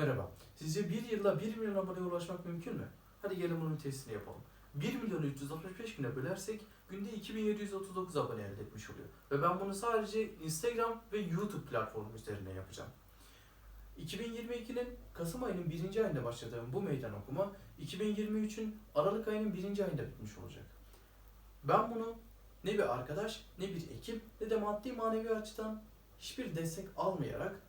Merhaba. Sizce bir yılda 1 milyon aboneye ulaşmak mümkün mü? Hadi gelin bunun testini yapalım. 1 milyonu 365 güne bölersek günde 2739 abone elde etmiş oluyor. Ve ben bunu sadece Instagram ve YouTube platformu üzerine yapacağım. 2022'nin Kasım ayının birinci ayında başladığım bu meydan okuma 2023'ün Aralık ayının birinci ayında bitmiş olacak. Ben bunu ne bir arkadaş, ne bir ekip, ne de maddi manevi açıdan hiçbir destek almayarak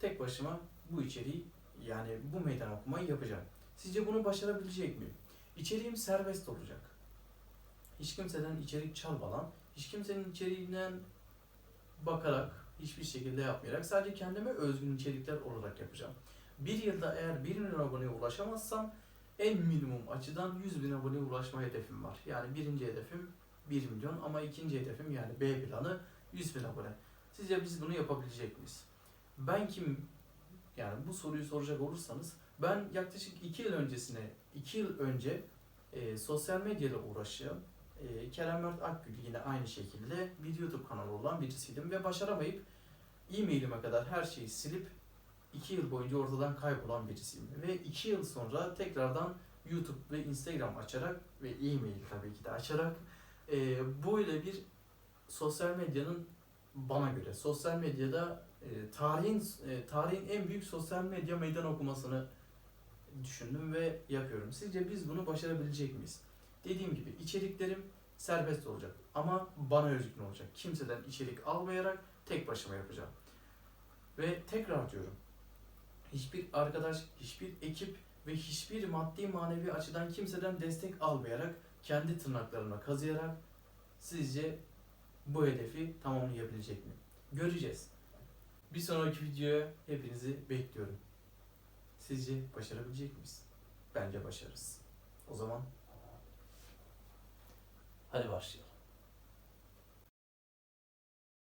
tek başıma bu içeriği yani bu meydan okumayı yapacağım. Sizce bunu başarabilecek miyim? İçeriğim serbest olacak. Hiç kimseden içerik çalmadan, hiç kimsenin içeriğinden bakarak, hiçbir şekilde yapmayarak sadece kendime özgün içerikler olarak yapacağım. Bir yılda eğer 1 milyon aboneye ulaşamazsam en minimum açıdan 100 bin aboneye ulaşma hedefim var. Yani birinci hedefim 1 milyon ama ikinci hedefim yani B planı 100 bin abone. Sizce biz bunu yapabilecek miyiz? Ben kim? Yani bu soruyu soracak olursanız ben yaklaşık 2 yıl öncesine, 2 yıl önce e, sosyal medyayla uğraşan e, Kerem Mert Akgül yine aynı şekilde bir YouTube kanalı olan birisiydim ve başaramayıp e-mailime kadar her şeyi silip 2 yıl boyunca ortadan kaybolan birisiyim. Ve 2 yıl sonra tekrardan YouTube ve Instagram açarak ve e-mail tabii ki de açarak e, böyle bir sosyal medyanın bana göre sosyal medyada e, tarihin e, tarihin en büyük sosyal medya meydan okumasını düşündüm ve yapıyorum. Sizce biz bunu başarabilecek miyiz? Dediğim gibi içeriklerim serbest olacak ama bana özgün olacak. Kimseden içerik almayarak tek başıma yapacağım. Ve tekrar diyorum. Hiçbir arkadaş, hiçbir ekip ve hiçbir maddi manevi açıdan kimseden destek almayarak kendi tırnaklarına kazıyarak sizce bu hedefi tamamlayabilecek mi? Göreceğiz. Bir sonraki videoya hepinizi bekliyorum. Sizce başarabilecek miyiz? Bence başarırız. O zaman hadi başlayalım.